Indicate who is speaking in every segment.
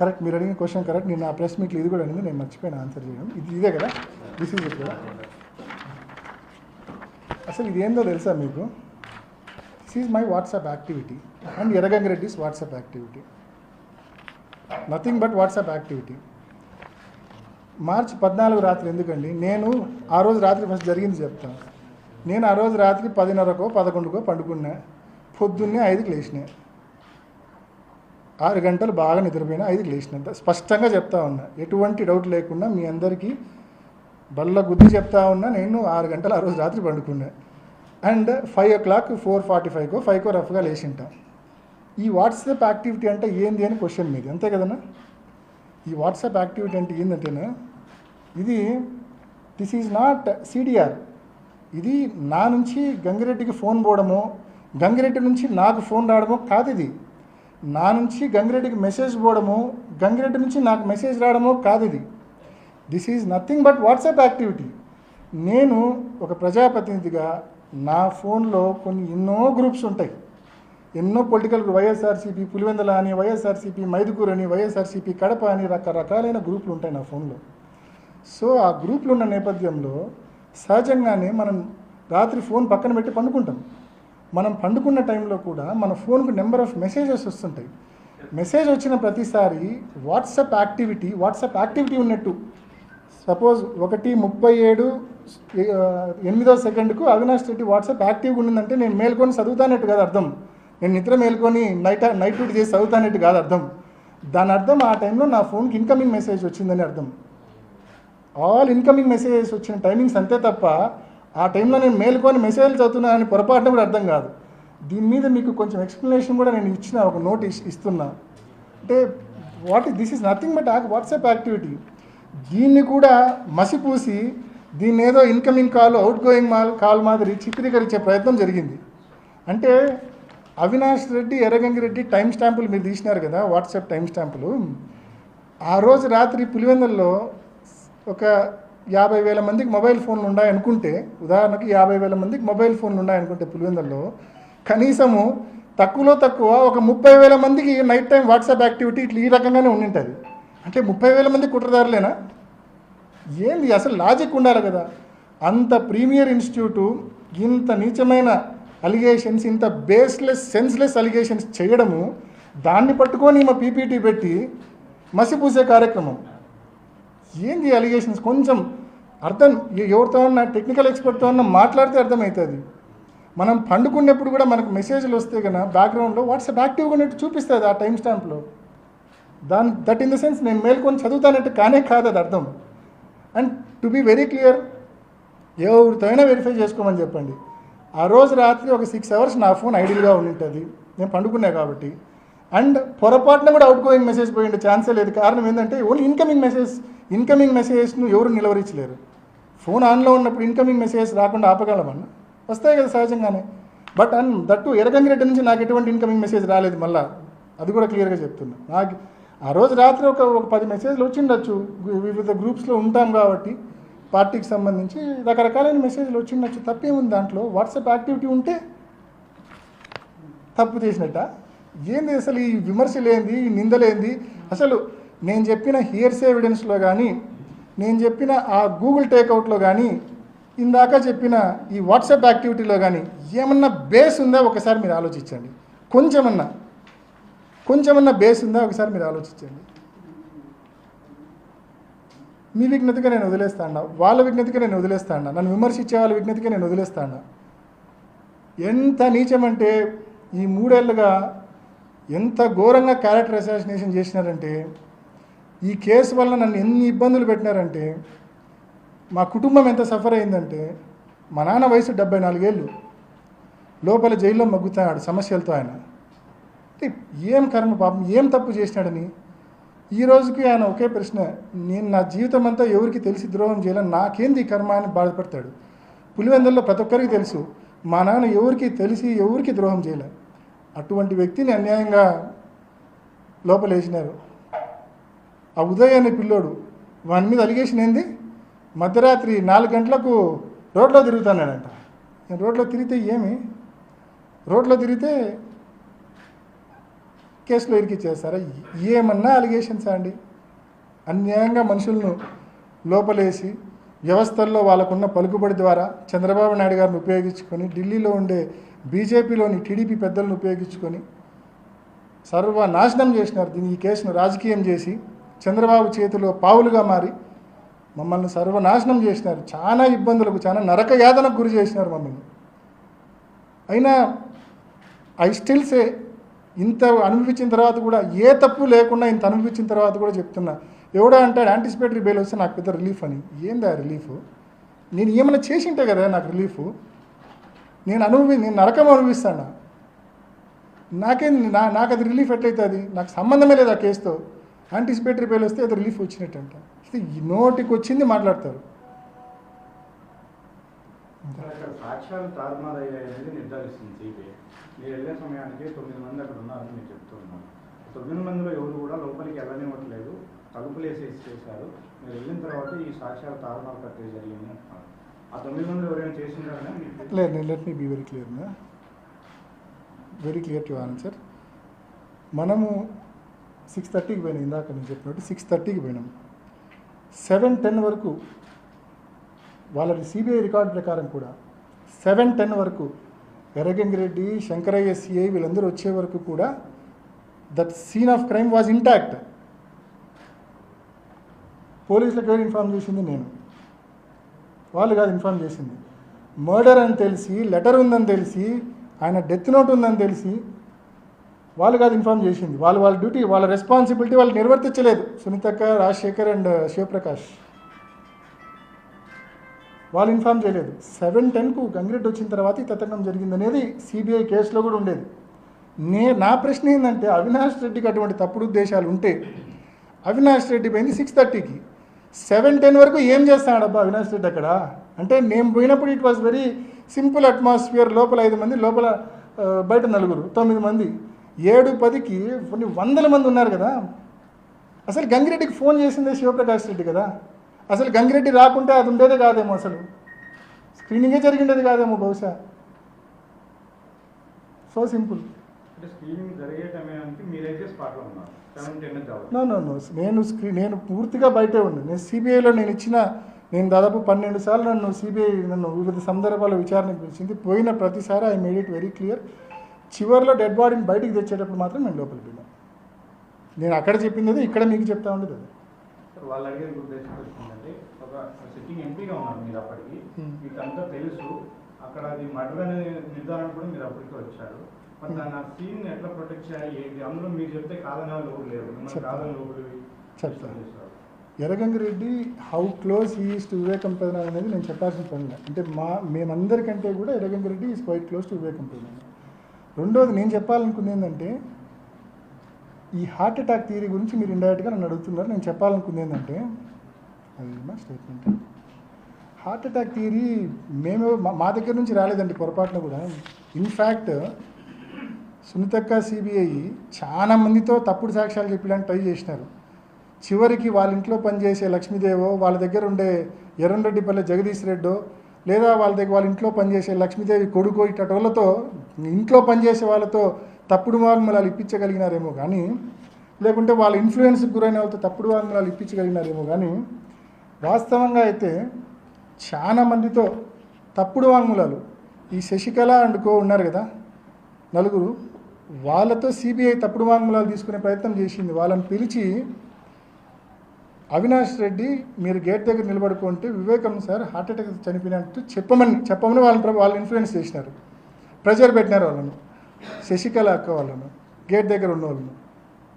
Speaker 1: Correct మీరు అడిగిన question correct. నేను ఆ ప్రెస్ మీట్లో ఇది కూడా అడిగింది నేను మర్చిపోయాను ఆన్సర్ చేయడం. ఇది ఇదే కదా? దిస్ ఇస్ కదా? అసలు ఇది ఏందో తెలుసా మీకు? This is my WhatsApp activity and Erragangireddy's WhatsApp activity nothing but WhatsApp activity March పద్నాలుగు రాత్రి ఎందుకండి? నేను ఆ రోజు రాత్రి ఫస్ట్ జరిగింది చెప్తాను. నేను ఆ రోజు రాత్రి పదిన్నరకో పదకొండుకో పండుకున్నా. పొద్దున్నే ఐదుకి లేచినాయి ఆరు గంటలు బాగా నిద్రపోయినా ఐదు లేచినంత. స్పష్టంగా చెప్తా ఉన్నా. ఎటువంటి డౌట్ లేకుండా మీ అందరికీ బల్ల గుద్ది చెప్తా ఉన్నా. నేను ఆరు గంటలు ఆ రోజు రాత్రి పండుకున్నా. And five o'clock four forty ఫైవ్కో ఫైవ్కో రఫ్గా లేచింటా. ఈ వాట్సాప్ యాక్టివిటీ అంటే ఏంది అని క్వశ్చన్ మీది. అంతే కదన్నా? ఈ వాట్సాప్ యాక్టివిటీ అంటే ఏంటంటేనా ఇది దిస్ ఈజ్ నాట్ సిడిఆర్. ఇది నా నుంచి గంగిరెడ్డికి ఫోన్ పోవడమో గంగిరెడ్డి నుంచి నాకు ఫోన్ రావడమో కాదు ఇది. నా నుంచి గంగిరెడ్డికి మెసేజ్ పోవడము గంగిరెడ్డి నుంచి నాకు మెసేజ్ రావడమో కాదు ఇది. This is nothing but WhatsApp activity నేను ఒక ప్రజాప్రతినిధిగా నా ఫోన్లో కొన్ని ఎన్నో గ్రూప్స్ ఉంటాయి. ఎన్నో పొలిటికల్ వైఎస్ఆర్సీపీ పులివెందల అని వైఎస్ఆర్సీపీ మైదుకూరు అని వైఎస్ఆర్సీపీ కడప అని రకరకాలైన గ్రూపులు ఉంటాయి నా ఫోన్లో. సో ఆ గ్రూపులు ఉన్న నేపథ్యంలో సహజంగానే మనం రాత్రి ఫోన్ పక్కన పెట్టి పండుకుంటాం. మనం పండుకున్న టైంలో కూడా మన ఫోన్కు నెంబర్ ఆఫ్ మెసేజెస్ వస్తుంటాయి. మెసేజ్ వచ్చిన ప్రతిసారి వాట్సాప్ యాక్టివిటీ వాట్సాప్ యాక్టివిటీ ఉన్నట్టు. సపోజ్ ఒకటి ముప్పై ఏడు ఎనిమిదో సెకండ్కు అవినాష్ రెడ్డి వాట్సాప్ యాక్టివ్గా ఉండిందంటే నేను మేల్కొని చదువుతానట్టు కాదు అర్థం. నేను నిద్ర మేల్కొని నైట్ నైట్ డ్యూటీ చేసి చదువుతానట్టు కాదు అర్థం. దాని అర్థం ఆ టైంలో నా ఫోన్కి ఇన్కమింగ్ మెసేజ్ వచ్చిందని అర్థం. ఆల్ ఇన్కమింగ్ మెసేజెస్ వచ్చిన టైమింగ్స్ అంతే తప్ప ఆ టైంలో నేను మేల్కొని మెసేజ్లు చదువుతున్నానని పొరపాటున కూడా అర్థం కాదు. దీని మీద మీకు కొంచెం ఎక్స్ప్లెనేషన్ కూడా నేను ఇచ్చిన ఒక నోటీస్ ఇస్తున్నా. అంటే what this is nothing but WhatsApp activity. దీన్ని కూడా మసిపూసి దీన్ని ఏదో ఇన్కమింగ్ కాల్ అవుట్ గోయింగ్ మాల్ కాల్ మాదిరి చిత్రీకరించే ప్రయత్నం జరిగింది. అంటే అవినాష్ రెడ్డి ఎర్రగంగి రెడ్డి టైం స్టాంపులు మీరు తీసినారు కదా వాట్సాప్ టైం స్టాంపులు. ఆ రోజు రాత్రి పులివెందుల్లో ఒక యాభై వేల మందికి మొబైల్ ఫోన్లు ఉన్నాయనుకుంటే ఉదాహరణకు ఉదాహరణకి యాభై వేల మందికి మొబైల్ ఫోన్లు ఉన్నాయనుకుంటే పులివెందుల్లో కనీసము తక్కువలో తక్కువ ఒక ముప్పై వేల మందికి నైట్ టైం వాట్సాప్ యాక్టివిటీ ఇట్లా ఈ రకంగానే ఉండింటుంది. అంటే ముప్పై వేల మంది కుట్రదారులేనా? ఏంది అసలు లాజిక్ ఉండాలి కదా. అంత ప్రీమియర్ ఇన్స్టిట్యూటు ఇంత నీచమైన అలిగేషన్స్ ఇంత బేస్లెస్ సెన్స్లెస్ అలిగేషన్స్ చేయడము దాన్ని పట్టుకొని మా పీపీటీ పెట్టి మసిపూసే కార్యక్రమం. ఏంది అలిగేషన్స్ కొంచెం అర్థం ఎవరితో అన్నా టెక్నికల్ ఎక్స్పర్ట్తో అన్నా మాట్లాడితే అర్థమవుతుంది మనం పండుకునేప్పుడు కూడా మనకు మెసేజ్లు వస్తే కన్నా బ్యాక్గ్రౌండ్లో వాట్సాప్ యాక్టివ్గా ఉన్నట్టు చూపిస్తుంది ఆ టైం స్టాంప్లో దాని దట్ ఇన్ ద సెన్స్ నేను మేల్కొని చదువుతానట్టు కానే కాదు అది అర్థం. And to be very clear ఎవరితో అయినా వెరిఫై చేసుకోమని చెప్పండి. ఆ రోజు రాత్రి ఒక సిక్స్ అవర్స్ నా ఫోన్ ఐడియల్గా ఉండింటుంది నేను పండుకున్నా కాబట్టి. అండ్ పొరపాటున కూడా అవుట్ గోయింగ్ మెసేజ్ పోయిండే ఛాన్సే లేదు. కారణం ఏంటంటే ఓన్లీ ఇన్కమింగ్ మెసేజ్ ఇన్కమింగ్ మెసేజ్ను ఎవరు నిలవరించలేరు. ఫోన్ ఆన్లో ఉన్నప్పుడు ఇన్కమింగ్ మెసేజ్ రాకుండా ఆపగలమన్న వస్తాయి కదా సహజంగానే. బట్ అండ్ దట్టు ఎరగంగిరెడ్డి నుంచి నాకు ఎటువంటి ఇన్కమింగ్ మెసేజ్ రాలేదు మళ్ళా. అది కూడా క్లియర్గా చెప్తున్నా. నాకు ఆ రోజు రాత్రి ఒక ఒక పది మెసేజ్లు వచ్చిండొచ్చు. వివిధ గ్రూప్స్లో ఉంటాం కాబట్టి పార్టీకి సంబంధించి రకరకాలైన మెసేజ్లు వచ్చిండొచ్చు. తప్పేముంది దాంట్లో? వాట్సాప్ యాక్టివిటీ ఉంటే తప్పు చేసినట్ట? ఏంది అసలు ఈ విమర్శలేంది ఈ నిందలేంది? అసలు నేను చెప్పిన హియర్స్ ఎవిడెన్స్లో కానీ నేను చెప్పిన ఆ గూగుల్ టేక్అవుట్లో కానీ ఇందాక చెప్పిన ఈ వాట్సాప్ యాక్టివిటీలో కానీ ఏమన్నా బేస్ ఉందా? ఒకసారి మీరు ఆలోచించండి. కొంచెమన్నా. కొంచెమన్నా బేస్ ఉందా? ఒకసారి మీరు ఆలోచించండి. మీ విజ్ఞతగా నేను వదిలేస్తాను? వాళ్ళ విజ్ఞతగా నేను వదిలేస్తాను? నన్ను విమర్శించే వాళ్ళ విజ్ఞతగా నేను వదిలేస్తాను? ఎంత నీచమంటే ఈ మూడేళ్ళుగా ఎంత ఘోరంగా క్యారెక్టర్ అసాసినేషన్ చేసినారంటే ఈ కేసు వల్ల నన్ను ఎన్ని ఇబ్బందులు పెట్టినారంటే మా కుటుంబం ఎంత సఫర్ అయిందంటే మా నాన్న వయసు డెబ్బై నాలుగేళ్ళు. లోపల జైల్లో మగ్గుతాడు సమస్యలతో ఆయన. ఏం కర్మ పాపం ఏం తప్పు చేసినాడని? ఈ రోజుకి ఆయన ఒకే ప్రశ్న నేను నా జీవితం అంతా ఎవరికి తెలిసి ద్రోహం చేయాలని నాకేంది ఈ కర్మ అని బాధపడతాడు. పులివెందుల్లో ప్రతి ఒక్కరికి తెలుసు మా నాన్న ఎవరికి తెలిసి ఎవరికి ద్రోహం చేయలే? అటువంటి వ్యక్తిని అన్యాయంగా లోపలేసినారు. ఆ ఉదయ్ అనే పిల్లోడు వాని మీద అలిగేషన్ ఏంది? మధ్యరాత్రి నాలుగు గంటలకు రోడ్లో తిరుగుతానంట నేను రోడ్లో తిరిగితే ఏమి? రోడ్లో తిరిగితే కేసులో ఇరికిచ్చేస్తారా? ఏమన్నా అలిగేషన్స్ అండి? అన్యాయంగా మనుషులను లోపలేసి వ్యవస్థల్లో వాళ్ళకున్న పలుకుబడి ద్వారా చంద్రబాబు నాయుడు గారిని ఉపయోగించుకొని ఢిల్లీలో ఉండే బీజేపీలోని టీడీపీ పెద్దలను ఉపయోగించుకొని సర్వనాశనం చేసినారు. దీన్ని ఈ కేసును రాజకీయం చేసి చంద్రబాబు చేతిలో పావులుగా మారి మమ్మల్ని సర్వనాశనం చేసినారు. చాలా ఇబ్బందులకు చాలా నరక యాతనకు గురి చేసినారు మమ్మల్ని. అయినా ఐ స్టిల్ సే ఇంత అనుభవించిన తర్వాత కూడా ఏ తప్పు లేకుండా ఇంత అనుభవించిన తర్వాత కూడా చెప్తున్నా. ఎవడో అంటాడు యాంటిసిపేటరీ బెయిల్ వస్తే నాకు పెద్ద రిలీఫ్ అని. ఏందా రిలీఫ్ నేను ఏమైనా చేసింటే కదా నాకు రిలీఫ్ నేను అనుభవి నేను నరకం అనుభవిస్తాను? నాకేం నా నాకు అది రిలీఫ్ ఎట్లయితుంది? నాకు సంబంధమే లేదు ఆ కేసుతో. యాంటిసిపేటరీ బెయిల్ వస్తే అది రిలీఫ్ వచ్చినట్టు ఇది ఈ నోటికి వచ్చింది మాట్లాడతారు.
Speaker 2: సాక్ష్యాలు అనేది నిర్ధారిస్తుంది సిబిఐ. మీరు వెళ్ళే సమయానికి తొమ్మిది మంది అక్కడ ఉన్నారని మీరు చెప్తున్నారు తొమ్మిది మందిలో ఎవరు కూడా లోపలికి వెళ్ళనివ్వట్లేదు. తలుపులు వేసేసి చేశారు. మీరు వెళ్ళిన తర్వాత ఈ సాక్ష్యాలు తారుమారు ప్రక్రియ జరిగింది అంటున్నారు.
Speaker 1: లేదు నేను let me be very clear very clear to answer మనము సిక్స్ థర్టీకి పోయినాం ఇందాక నేను చెప్పినట్టు సిక్స్ థర్టీకి పోయినాం. సెవెన్ టెన్ వరకు వాళ్ళ సిబిఐ రికార్డ్ ప్రకారం కూడా సెవెన్ టెన్ వరకు ఎర్రగంగిరెడ్డి శంకరయ్య సిఐ వీళ్ళందరూ వచ్చే వరకు కూడా that scene of crime was intact పోలీసులకు ఎవరు ఇన్ఫార్మ్ చేసింది నేను. వాళ్ళు కాదు ఇన్ఫార్మ్ చేసింది. మర్డర్ అని తెలిసి లెటర్ ఉందని తెలిసి ఆయన డెత్ నోట్ ఉందని తెలిసి వాళ్ళు కాదు ఇన్ఫార్మ్ చేసింది. వాళ్ళు వాళ్ళ డ్యూటీ వాళ్ళ రెస్పాన్సిబిలిటీ వాళ్ళు నిర్వర్తించలేదు. సునీతక్క రాజశేఖర్ అండ్ శివప్రకాష్. వాళ్ళు ఇన్ఫార్మ్ చేయలేదు. సెవెన్ టెన్కు గంగిరెడ్డి వచ్చిన తర్వాత ఈ తతంగం జరిగిందనేది సిబిఐ కేసులో కూడా ఉండేది. నే నా ప్రశ్న ఏంటంటే అవినాష్ రెడ్డికి అటువంటి తప్పుడు ఉద్దేశాలు ఉంటే అవినాష్ రెడ్డి పోయింది సిక్స్ థర్టీకి సెవెన్ టెన్ వరకు ఏం చేస్తాడబ్బా అవినాష్ రెడ్డి అక్కడ? అంటే నేను పోయినప్పుడు it was very simple atmosphere లోపల ఐదు మంది లోపల బయట నలుగురు తొమ్మిది మంది. ఏడు పదికి కొన్ని వందల మంది ఉన్నారు కదా. అసలు గంగిరెడ్డికి ఫోన్ చేసిందే శివప్రకాష్ రెడ్డి కదా. అసలు గంగిరెడ్డి రాకుంటే అది ఉండేదే కాదేమో అసలు. స్క్రీనింగే జరిగిండేది కాదేమో బహుశా. సో సింపుల్ నేను స్క్రీన్ నేను పూర్తిగా బయటే ఉన్నాను నేను సిబిఐలో నేను ఇచ్చిన నేను దాదాపు పన్నెండు సార్లు నన్ను సిబిఐ నన్ను వివిధ సందర్భాల్లో విచారణకు పిలిచింది. పోయిన ప్రతిసారి I made it very clear. చివరిలో డెడ్ బాడీని బయటికి తెచ్చేటప్పుడు మాత్రం నేను లోపలికి పోయినా నేను అక్కడ చెప్పింది అదే, ఇక్కడ మీకు చెప్తా ఉండేది అదే.
Speaker 2: సార్ వాళ్ళు అడిగే ఉద్దేశం ఏంటంటే ఒక సిట్టింగ్ ఎంపీగా ఉన్నారు మీరు అప్పటికి. మీకు అంతా తెలుసు. అక్కడ అది మర్డర్ అనే నిర్ధారణ కూడా మీరు అప్పటికే వచ్చారు. మరి దాన్ని ఆ సీన్ ఎట్లా ప్రొటెక్ట్ చేయాలి ఏంటి అందులో మీరు చెప్తే కాదని వాళ్ళు ఎవరు లేరు మిమ్మల్ని
Speaker 1: చెప్తాను.
Speaker 2: కాదని ఎవరు
Speaker 1: చెప్తాను.
Speaker 2: చేస్తారు.
Speaker 1: Erragangireddy how close is to Vivekam Pedana అనేది నేను చెప్పాల్సిన పని. అంటే మా మేమందరికంటే కూడా Erragangireddy is quite close to Vivekam Pedana రెండోది నేను చెప్పాలనుకుంది ఏంటంటే ఈ హార్ట్ అటాక్ థియరీ గురించి మీరు ఇండైరెక్ట్గా నన్ను అడుగుతున్నారు నేను చెప్పాలనుకుంది ఏంటంటే అది మా స్టేట్మెంట్ హార్ట్ అటాక్ థియరీ మేము మా- మా దగ్గర నుంచి రాలేదండి పొరపాటున కూడా ఇన్ఫ్యాక్ట్ సునీతక్క సిబిఐ చాలా మందితో తప్పుడు సాక్ష్యాలు చెప్పడానికి ట్రై చేసినారు. చివరికి వాళ్ళ ఇంట్లో పనిచేసే లక్ష్మీదేవో వాళ్ళ దగ్గర ఉండే ఎర్రంరెడ్డిపల్లె జగదీష్ రెడ్డో లేదా వాళ్ళ దగ్గర వాళ్ళ ఇంట్లో పనిచేసే లక్ష్మీదేవి కొడుకో ఇట్టటోళ్ళతో ఇంట్లో పనిచేసే వాళ్ళతో తప్పుడు వాంగ్మూలాలు ఇప్పించగలిగినారేమో కానీ లేకుంటే వాళ్ళ ఇన్ఫ్లుయెన్స్కి గురైన వాళ్ళతో తప్పుడు వాంగ్మూలాలు ఇప్పించగలిగినారేమో కానీ వాస్తవంగా అయితే చాలా మందితో తప్పుడు వాంగ్మూలాలు. ఈ శశికళ అండ్ కో ఉన్నారు కదా నలుగురు. వాళ్ళతో సిబిఐ తప్పుడు వాంగ్మూలాలు తీసుకునే ప్రయత్నం చేసింది. వాళ్ళని పిలిచి అవినాష్ రెడ్డి మీరు గేట్ దగ్గర నిలబడుకుంటే వివేకం సార్ హార్ట్ అటాక్ చనిపోయినట్టు చెప్పమని చెప్పమని వాళ్ళని వాళ్ళు ఇన్ఫ్లుయెన్స్ చేసినారు. ప్రెజర్ పెట్టినారు వాళ్ళను. శశికళ అక్క వాళ్ళను. గేట్ దగ్గర ఉన్న వాళ్ళను.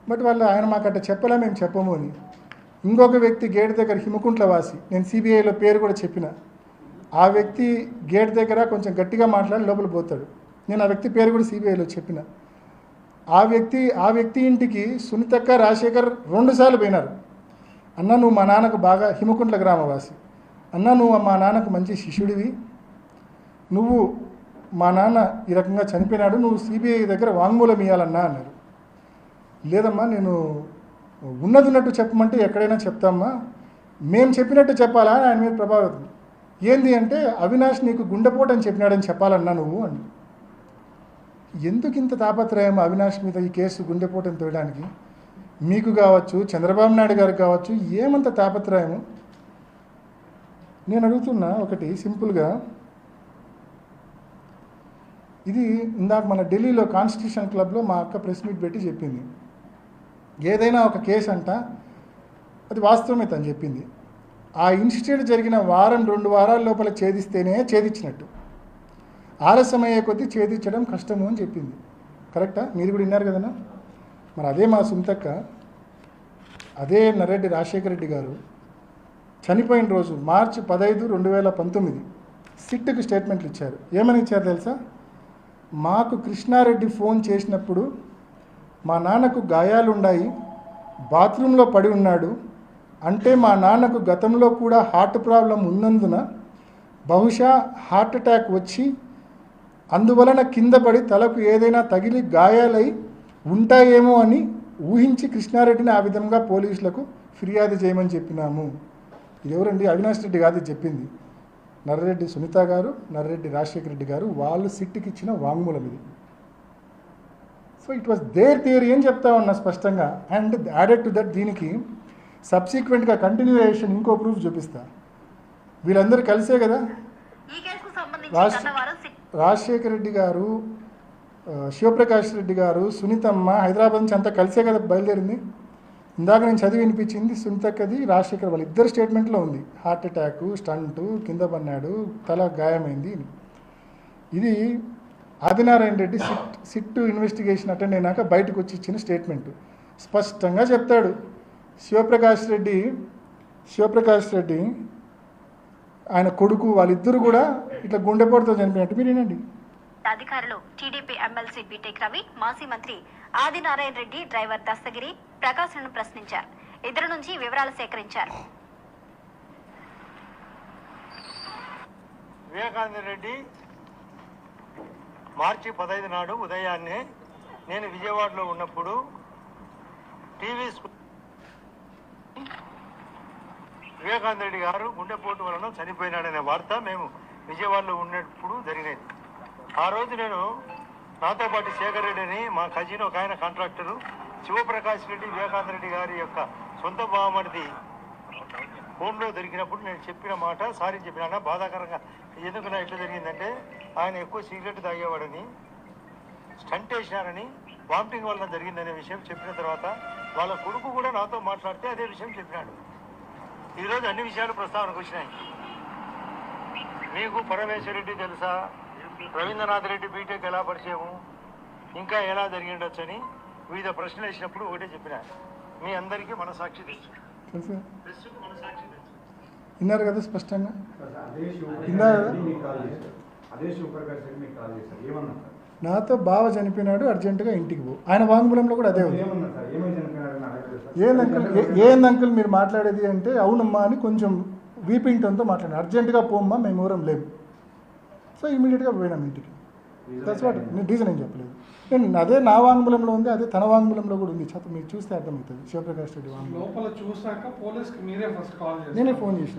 Speaker 1: బట్ వాళ్ళు ఆయన మాకట్ట చెప్పలే మేము చెప్పము అని. ఇంకొక వ్యక్తి గేట్ దగ్గర హిమకుంట్ల వాసి నేను సిబిఐలో పేరు కూడా చెప్పిన. ఆ వ్యక్తి గేట్ దగ్గర కొంచెం గట్టిగా మాట్లాడి లోపల పోతాడు. నేను ఆ వ్యక్తి పేరు కూడా సిబిఐలో చెప్పిన. ఆ వ్యక్తి ఆ వ్యక్తి ఇంటికి సునీతక్క రాజశేఖర్ రెండుసార్లు పోయినారు. అన్న నువ్వు మా నాన్నకు బాగా హిమకుంట్ల గ్రామవాసి. అన్న నువ్వు మా నాన్నకు మంచి శిష్యుడివి. నువ్వు మా నాన్న ఈ రకంగా చనిపోయినాడు. నువ్వు సిబిఐ దగ్గర వాంగ్మూలం ఇవ్వాలన్నా అన్నారు. లేదమ్మా నేను ఉన్నది ఉన్నట్టు చెప్పమంటే ఎక్కడైనా చెప్తామ్మా. మేము చెప్పినట్టు చెప్పాలా అని ఆయన మీద ప్రభావితం ఏంది అంటే అవినాష్ నీకు గుండెపోటు అని చెప్పినాడని చెప్పాలన్నా నువ్వు అని ఎందుకు ఇంత తాపత్రయం అవినాష్ మీద ఈ కేసు గుండెపోటును తోయడానికి? మీకు కావచ్చు చంద్రబాబు నాయుడు గారికి కావచ్చు ఏమంత తాపత్రయము? నేను అడుగుతున్నా ఒకటి సింపుల్గా. ఇది ఇందాక మన ఢిల్లీలో కాన్స్టిట్యూషన్ క్లబ్లో మా అక్క ప్రెస్ మీట్ పెట్టి చెప్పింది. ఏదైనా ఒక కేసు అంట అది వాస్తవమే తను చెప్పింది. ఆ ఇన్స్టిట్యూట్ జరిగిన వారం రెండు వారాల లోపల ఛేదిస్తేనే ఛేదించినట్టు. ఆలస్యం అయ్యే కొద్దీ ఛేదించడం కష్టము అని చెప్పింది. కరెక్టా? మీరు కూడా విన్నారు కదన్నా? మరి అదే మా సుంతక్క అదే నరెడ్డి రాజశేఖర రెడ్డి గారు చనిపోయిన రోజు మార్చి పదహైదు రెండు వేల పంతొమ్మిది సిట్కి స్టేట్మెంట్లు ఇచ్చారు. ఏమని ఇచ్చారు తెలుసా? మాకు కృష్ణారెడ్డి ఫోన్ చేసినప్పుడు మా నాన్నకు గాయాలున్నాయి బాత్రూంలో పడి ఉన్నాడు అంటే మా నాన్నకు గతంలో కూడా హార్ట్ ప్రాబ్లం ఉన్నందున బహుశా హార్ట్ అటాక్ వచ్చి అందువలన కింద పడి తలకు ఏదైనా తగిలి గాయాలై ఉంటాయేమో అని ఊహించి కృష్ణారెడ్డిని ఆ విధంగా పోలీసులకు ఫిర్యాదు చేయమని చెప్పినాము. ఇది ఎవరండి అవినాష్ రెడ్డి కాదు చెప్పింది. నర్రెడ్డి సునీత గారు నర్రెడ్డి రాజశేఖర రెడ్డి గారు వాళ్ళు సిట్టికి ఇచ్చిన వాంగ్మూలం ఇది. So it was there theory అని చెప్తా ఉన్నా స్పష్టంగా. అండ్ యాడెడ్ టు దట్ దీనికి సబ్సిక్వెంట్గా కంటిన్యూయేషన్ ఇంకో ప్రూఫ్ చూపిస్తా. వీళ్ళందరూ కలిసే కదా? రాష్ట్ర- రాజశేఖర రెడ్డి గారు శివప్రకాష్ రెడ్డి గారు సునీతమ్మ హైదరాబాద్ నుంచి అంతా కలిసే కదా బయలుదేరింది. ఇందాక నేను చదివి వినిపించింది సునీతక్కది రాజశేఖర్ వాళ్ళ ఇద్దరు స్టేట్మెంట్లో ఉంది. హార్ట్ అటాక్ స్టంటు కింద పన్నాడు తల గాయమైంది. ఇది Adinarayana Reddy SIT SIT investigation attend అయినాక బయటకు వచ్చి ఇచ్చిన స్టేట్మెంట్. స్పష్టంగా చెప్తాడు. శివప్రకాష్ రెడ్డి శివప్రకాష్ రెడ్డి ఆయన కొడుకు వాళ్ళిద్దరు కూడా ఇట్లా గుండెపోటుతో చనిపోయినట్టు. మీరు వినండి.
Speaker 3: అధికారులు టీడీపీ ఎమ్మెల్సీ బీటెక్ రవి మాజీ మంత్రి ఆదినారాయణ రెడ్డి డ్రైవర్ దస్తగిరి ప్రకాశ్లను ప్రశ్నించారు. ఇద్దరు నుంచి వివరాలు సేకరించారు.
Speaker 4: వివేకానంద రెడ్డి మార్చి పదహైదు నాడు ఉదయాన్నే నేను విజయవాడలో ఉన్నప్పుడు టీవీ వివేకానంద రెడ్డి గారు గుండెపోటు వలన చనిపోయినాడనే వార్త మేము విజయవాడలో ఉన్నప్పుడు జరిగినది. ఆ రోజు నేను నాతో పాటు శేఖర్ రెడ్డి అని మా కజిన్ ఒక ఆయన కాంట్రాక్టరు శివప్రకాష్ రెడ్డి వివేకానంద రెడ్డి గారి యొక్క సొంత బావమరిది ఫోన్లో దొరికినప్పుడు నేను చెప్పిన మాట సారీ చెప్పిన బాధాకరంగా ఎందుకు నా ఇట్లా జరిగిందంటే ఆయన ఎక్కువ సిగరెట్ తాగేవాడని స్టంట్ వేసినారని వామిటింగ్ వల్ల జరిగిందనే విషయం చెప్పిన తర్వాత వాళ్ళ కొడుకు కూడా నాతో మాట్లాడితే అదే విషయం చెప్పినాడు. ఈరోజు అన్ని విషయాలు ప్రస్తావనకు వచ్చినాయి. మీకు పరమేశ్వర రెడ్డి తెలుసా? రవీంద్రనాథ్ రెడ్డి బీటెక్ ఎలా పరిచయము? ఇంకా ఎలా జరిగి ఉండొచ్చని వివిధ ప్రశ్నలు వేసినప్పుడు ఒకటే చెప్పిన. మీ అందరికీ మనసాక్షి తెలుసు.
Speaker 1: తెలుసా. విన్నారు కదా స్పష్టంగా? నాతో బావ చనిపోయినాడు అర్జెంటుగా ఇంటికి పో. ఆయన వాంగ్మూలంలో కూడా అదే ఉంది.
Speaker 2: ఏమన్నారు సార్ ఏమై చనిపోయినారని అడగలేదు సార్
Speaker 1: ఏంది అంకుల్? ఏ- ఏంది అంకుల్ మీరు మాట్లాడేది అంటే అవునమ్మా అని కొంచెం వీపింగ్ టోన్తో మాట్లాడాను. అర్జెంటుగా పోమ్మా మేము ఊరం లేము. సో ఇమీడియట్గా పోయినాం ఇంటికి. దట్స్ వాట్ నేను రీజన్ ఏం చెప్పలేదు. నేను అదే నా వాంగ్మూలంలో ఉంది అదే తన వాంగ్మూలంలో కూడా ఉంది. మీరు చూస్తే అర్థమవుతుంది. శివప్రకాష్ రెడ్డి వాంగ్మూలం.
Speaker 5: లోపల చూసాక పోలీస్కి మీరే ఫస్ట్ కాల్
Speaker 1: నేనే ఫోన్ చేసిన